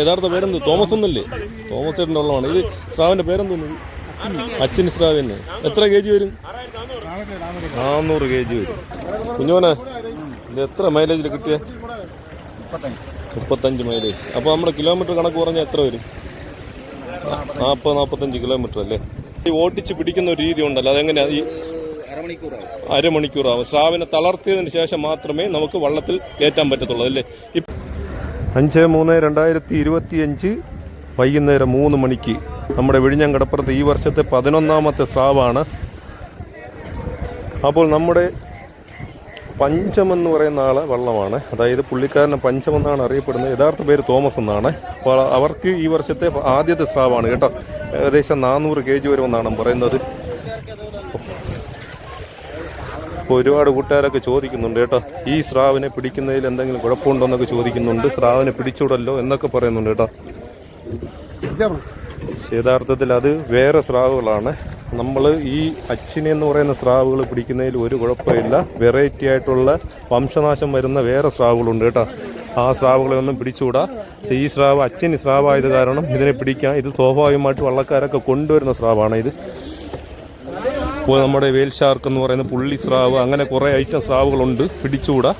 യഥാർത്ഥ പേരെന്ത്? തോമസ് എന്നല്ലേ? തോമസ് ചേട്ടന്റെ ഉള്ളതാണ്. ഇത് സ്രാവിന്റെ പേരെന്തോന്നു? അച്ഛൻ സ്രാവ് തന്നെ. എത്ര കെ ജി വരും? നാന്നൂറ് കെ ജി വരും. കുഞ്ഞോനെ ഇത് എത്ര മൈലേജിൽ കിട്ടിയ? മുപ്പത്തഞ്ച് മൈലേജ് അപ്പോൾ നമ്മുടെ കിലോമീറ്റർ കണക്ക് പറഞ്ഞാൽ എത്ര വരും? നാൽപ്പത് നാൽപ്പത്തഞ്ച് കിലോമീറ്റർ അല്ലേ? ഈ ഓട്ടിച്ച് പിടിക്കുന്ന ഒരു രീതി ഉണ്ടല്ലോ. അതെങ്ങനെയാ? ഈ അരമണിക്കൂറാവും. സ്രാവിനെ തളർത്തിയതിന് ശേഷം മാത്രമേ നമുക്ക് വള്ളത്തിൽ കയറ്റാൻ പറ്റത്തുള്ളൂ. അല്ലേ? അഞ്ച് മൂന്ന് രണ്ടായിരത്തി ഇരുപത്തിയഞ്ച് വൈകുന്നേരം മൂന്ന് മണിക്ക് നമ്മുടെ വിഴിഞ്ഞം കടപ്പുറത്ത് ഈ വർഷത്തെ പതിനൊന്നാമത്തെ സ്രാവാണ്. അപ്പോൾ നമ്മുടെ പഞ്ചമെന്ന് പറയുന്ന ആളെ വള്ളമാണ്. അതായത് പുള്ളിക്കാരനെ പഞ്ചമെന്നാണ് അറിയപ്പെടുന്നത്. യഥാർത്ഥ പേര് തോമസ് എന്നാണ്. അപ്പോൾ അവർക്ക് ഈ വർഷത്തെ ആദ്യത്തെ സ്രാവാണ് കേട്ടോ. ഏകദേശം നാനൂറ് കെ ജി വരുമെന്നാണ് പറയുന്നത്. അപ്പോൾ ഒരുപാട് കൂട്ടുകാരൊക്കെ ചോദിക്കുന്നുണ്ട് കേട്ടോ ഈ സ്രാവിനെ പിടിക്കുന്നതിൽ എന്തെങ്കിലും കുഴപ്പമുണ്ടോ? എന്നൊക്കെ ചോദിക്കുന്നുണ്ട്. സ്രാവിനെ പിടിച്ചൂടല്ലോ എന്നൊക്കെ പറയുന്നുണ്ട് കേട്ടോ യഥാർത്ഥത്തിൽ അത് വേറെ സ്രാവുകളാണ്. നമ്മൾ ഈ അച്ചിനെ എന്ന് പറയുന്ന സ്രാവുകൾ പിടിക്കുന്നതിൽ ഒരു കുഴപ്പമില്ല. വെറൈറ്റി ആയിട്ടുള്ള വംശനാശം വരുന്ന വേറെ സ്രാവുകളുണ്ട് കേട്ടോ ആ സ്രാവുകളെ ഒന്നും പിടിച്ചുകൂടാ പക്ഷേ ഈ സ്രാവ് അച്ഛന് സ്രാവായത് കാരണം ഇതിനെ പിടിക്കാം ഇത് സ്വാഭാവികമായിട്ട് വള്ളക്കാരൊക്കെ കൊണ്ടുവരുന്ന സ്രാവാണ് ഇത്. ഇപ്പോൾ നമ്മുടെ വേൽ ഷാർക്ക് എന്ന് പറയുന്ന പുള്ളി സ്രാവ് അങ്ങനെ കുറേ ഐറ്റം സ്രാവുകളുണ്ട്. പിടിച്ചുകൂടാ.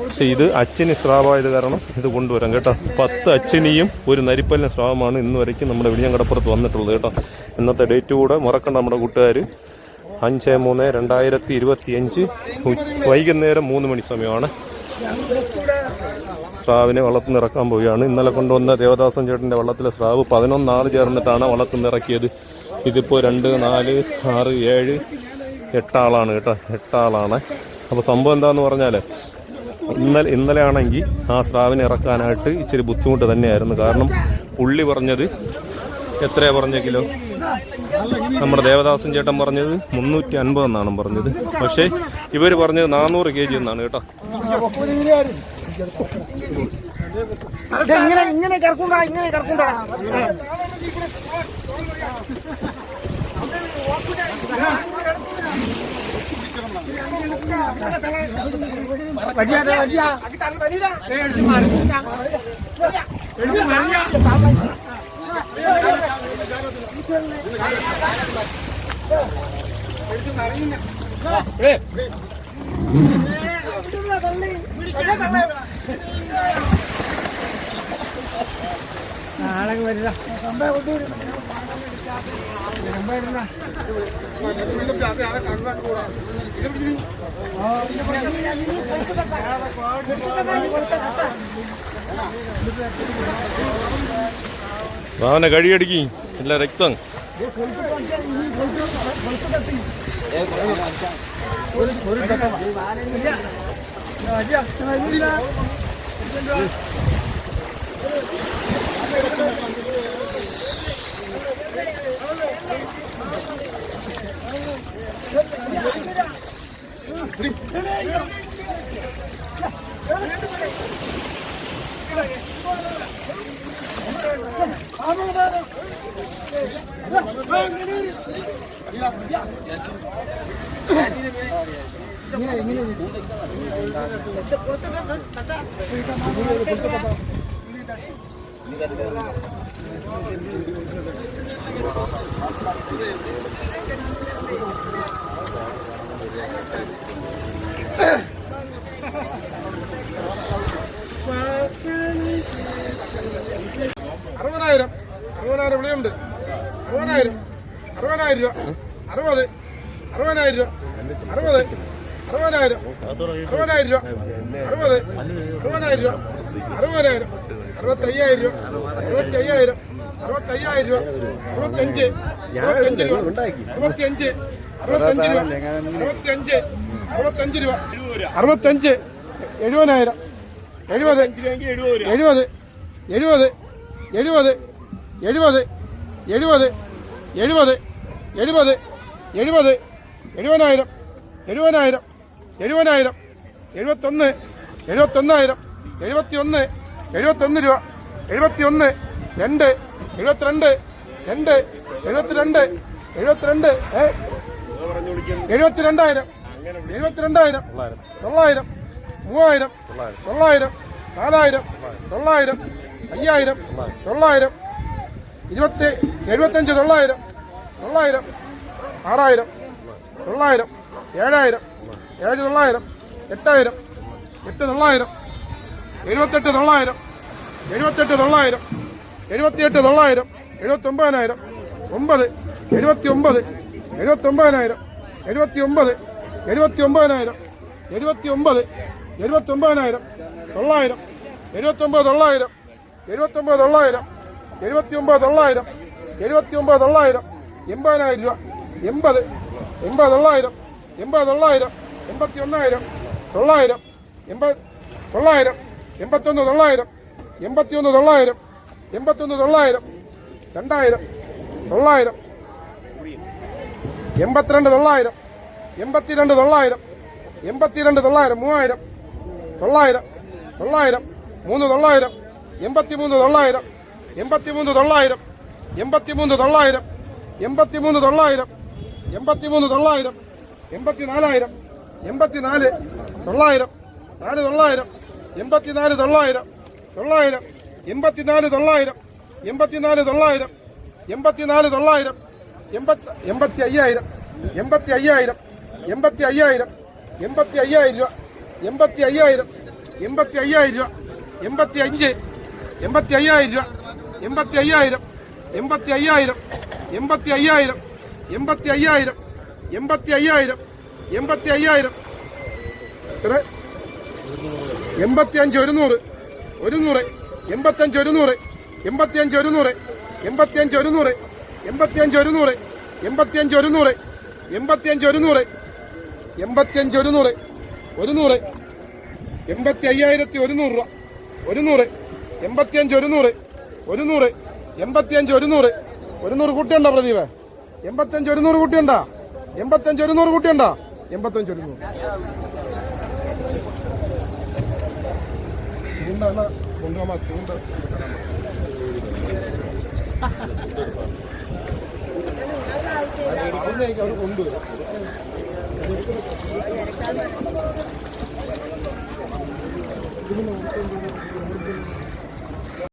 പക്ഷെ ഇത് അച്ചിനി സ്രാവായത് കാരണം ഇത് കൊണ്ടുവരാം കേട്ടോ. പത്ത് അച്ചിനിയും ഒരു നരിപ്പല്ലിന് സ്രാവമാണ് ഇന്ന് വരയ്ക്കും നമ്മുടെ വിഴിഞ്ഞങ്കടപ്പുറത്ത് വന്നിട്ടുള്ളത് കേട്ടോ. ഇന്നത്തെ ഡേറ്റ് കൂടെ മറക്കണ്ട നമ്മുടെ കൂട്ടുകാർ അഞ്ച് മൂന്ന് രണ്ടായിരത്തി ഇരുപത്തി അഞ്ച് വൈകുന്നേരം മൂന്ന് മണി സമയമാണ്. സ്രാവിനെ വള്ളത്തിൽ ഇറക്കാൻ പോവുകയാണ്. ഇന്നലെ കൊണ്ടുവന്ന ദേവദാസൻ ചേട്ടന്റെ വള്ളത്തിലെ സ്രാവ് പതിനൊന്നാൾ ചേർന്നിട്ടാണ് വള്ളത്തിൽ ഇറക്കിയത് ഇതിപ്പോൾ രണ്ട് നാല് ആറ് ഏഴ് എട്ടാളാണ് കേട്ടോ. എട്ടാളാണ്. അപ്പോൾ സംഭവം എന്താണെന്ന് പറഞ്ഞാൽ ഇന്നലെ ഇന്നലെ ആണെങ്കിൽ ആ സ്രാവിനെ ഇറക്കാനായിട്ട് ഇച്ചിരി ബുദ്ധിമുട്ട് തന്നെയായിരുന്നു. കാരണം പുള്ളി പറഞ്ഞത് എത്രയാണ് പറഞ്ഞ കിലോ? നമ്മുടെ ദേവദാസൻ ചേട്ടൻ പറഞ്ഞത് മുന്നൂറ്റി അൻപത് എന്നാണ് പറഞ്ഞത്. പക്ഷേ ഇവർ പറഞ്ഞത് നാനൂറ് കെ ജി എന്നാണ് കേട്ടോ. ഇങ്ങനെ ഇങ്ങനെ കറക്കൂണ്ടാ ഇങ്ങനെ കറക്കൂണ്ടാ. ഏ നാളെ വരില്ല. ഭാവന കഴിയടിക്കി ഇല്ല. രക്തം ഒരു Ha ha ha. ഇവിടെയുണ്ട് അറുപതിനായിരം. അറുപതിനായിരം രൂപ. അറുപത്. അറുപതിനായിരം രൂപ. അറുപത്. അറുപതിനായിരം. അറുപതിനായിരം രൂപ. അറുപത്. അറുപതിനായിരം രൂപ. അറുപതിനായിരം. അറുപത്തയ്യായിരം രൂപ. അറുപത്തയ്യായിരം. അറുപത്തയ്യായിരം രൂപ. അറുപത്തഞ്ച്. അറുപത്തഞ്ച് രൂപ. അറുപത്തിയഞ്ച് അറുപത്തഞ്ച് രൂപ. അറുപത്തിയഞ്ച് അറുപത്തഞ്ച് രൂപ. അറുപത്തഞ്ച്. എഴുപതിനായിരം. എഴുപത്. എഴുപത്. എഴുപത്. എഴുപത്. എഴുപത്. എഴുപത് എഴുപത് എഴുപത് എഴുപത് എഴുപതിനായിരം എഴുപതിനായിരം എഴുപതിനായിരം എഴുപത്തൊന്ന് എഴുപത്തൊന്നായിരം എഴുപത്തിയൊന്ന് എഴുപത്തൊന്ന് രൂപ എഴുപത്തിയൊന്ന് രണ്ട് എഴുപത്തിരണ്ട് രണ്ട് എഴുപത്തിരണ്ട് എഴുപത്തിരണ്ട് എഴുപത്തിരണ്ടായിരം എഴുപത്തിരണ്ടായിരം തൊള്ളായിരം മൂവായിരം തൊള്ളായിരം നാലായിരം തൊള്ളായിരം അയ്യായിരം തൊള്ളായിരം ഇരുപത്തി എഴുപത്തഞ്ച് തൊള്ളായിരം തൊള്ളായിരം ആറായിരം തൊള്ളായിരം ഏഴായിരം ഏഴ് തൊള്ളായിരം എട്ടായിരം എട്ട് തൊള്ളായിരം എഴുപത്തെട്ട് തൊള്ളായിരം എഴുപത്തെട്ട് തൊള്ളായിരം എഴുപത്തിയെട്ട് തൊള്ളായിരം എഴുപത്തൊമ്പതിനായിരം ഒമ്പത് എഴുപത്തി ഒമ്പത് എഴുപത്തൊമ്പതിനായിരം എഴുപത്തി ഒമ്പത് എഴുപത്തി ഒമ്പതിനായിരം എഴുപത്തി ഒമ്പത് എഴുപത്തി ഒമ്പതിനായിരം തൊള്ളായിരം എഴുപത്തൊമ്പത് തൊള്ളായിരം എഴുപത്തൊമ്പത് തൊള്ളായിരം എഴുപത്തി ഒമ്പത് തൊള്ളായിരം എഴുപത്തി ഒമ്പത് തൊള്ളായിരം എൺപതിനായിരം രൂപ. എൺപത് എൺപത് തൊള്ളായിരം എൺപത് തൊള്ളായിരം എൺപത്തി ഒന്നായിരം തൊള്ളായിരം എൺപത് തൊള്ളായിരം എൺപത്തൊന്ന് തൊള്ളായിരം എൺപത്തിയൊന്ന് തൊള്ളായിരം എൺപത്തൊന്ന് തൊള്ളായിരം രണ്ടായിരം തൊള്ളായിരം എൺപത്തിരണ്ട് തൊള്ളായിരം എൺപത്തിരണ്ട് തൊള്ളായിരം എൺപത്തിരണ്ട് തൊള്ളായിരം മൂവായിരം തൊള്ളായിരം തൊള്ളായിരം മൂന്ന് തൊള്ളായിരം എൺപത്തിമൂന്ന് തൊള്ളായിരം എൺപത്തിമൂന്ന് തൊള്ളായിരം എൺപത്തിമൂന്ന് തൊള്ളായിരം എൺപത്തിമൂന്ന് തൊള്ളായിരം എൺപത്തിമൂന്ന് തൊള്ളായിരം എൺപത്തിനാലായിരം എൺപത്തിനാല് തൊള്ളായിരം നാല് തൊള്ളായിരം എൺപത്തിനാല് തൊള്ളായിരം തൊള്ളായിരം എൺപത്തിനാല് തൊള്ളായിരം എൺപത്തിനാല് തൊള്ളായിരം എൺപത്തിനാല് തൊള്ളായിരം എൺപത്തി എൺപത്തി അയ്യായിരം എൺപത്തി അയ്യായിരം എൺപത്തി അയ്യായിരം എൺപത്തി അയ്യായിരം രൂപ എൺപത്തി അയ്യായിരം എൺപത്തി അയ്യായിരം രൂപ എൺപത്തി അഞ്ച് എൺപത്തി അയ്യായിരം രൂപ എൺപത്തി അയ്യായിരം എൺപത്തി അയ്യായിരം എൺപത്തി അയ്യായിരം എൺപത്തി അയ്യായിരം എൺപത്തി അയ്യായിരം എൺപത്തി അയ്യായിരം എത്ര? എൺപത്തി അഞ്ച് ഒരുന്നൂറ് ഒരുന്നൂറ് എൺപത്തഞ്ച് ഒരുന്നൂറ് എൺപത്തിയഞ്ച് ഒരുന്നൂറ് എൺപത്തിയഞ്ച് ഒരുന്നൂറ് എൺപത്തിയഞ്ച് ഒരുന്നൂറ് എൺപത്തിയഞ്ച് ഒരുന്നൂറ് എൺപത്തിയഞ്ച് ഒരുന്നൂറ് എൺപത്തിയഞ്ച് ഒരുന്നൂറ് ഒരുന്നൂറ് എൺപത്തി അയ്യായിരത്തി ഒരുന്നൂറ് രൂപ ഒരുന്നൂറ് എൺപത്തിയഞ്ച് ഒരുന്നൂറ് ഒരുന്നൂറ്. എൺപത്തിയഞ്ച് ഒരുന്നൂറ്. ഒരുന്നൂറ് കുട്ടിയുണ്ടോ പ്രദീപ്? എൺപത്തഞ്ച് ഒരുന്നൂറ് കുട്ടിയുണ്ടോ? എൺപത്തഞ്ച് ഒരുന്നൂറ് കുട്ടിയുണ്ടോ? എൺപത്തഞ്ച് ഒരുന്നൂറ്. കൊണ്ടുപോകാൻ ചൂണ്ട. അതിലേക്ക് കൊണ്ടുവരും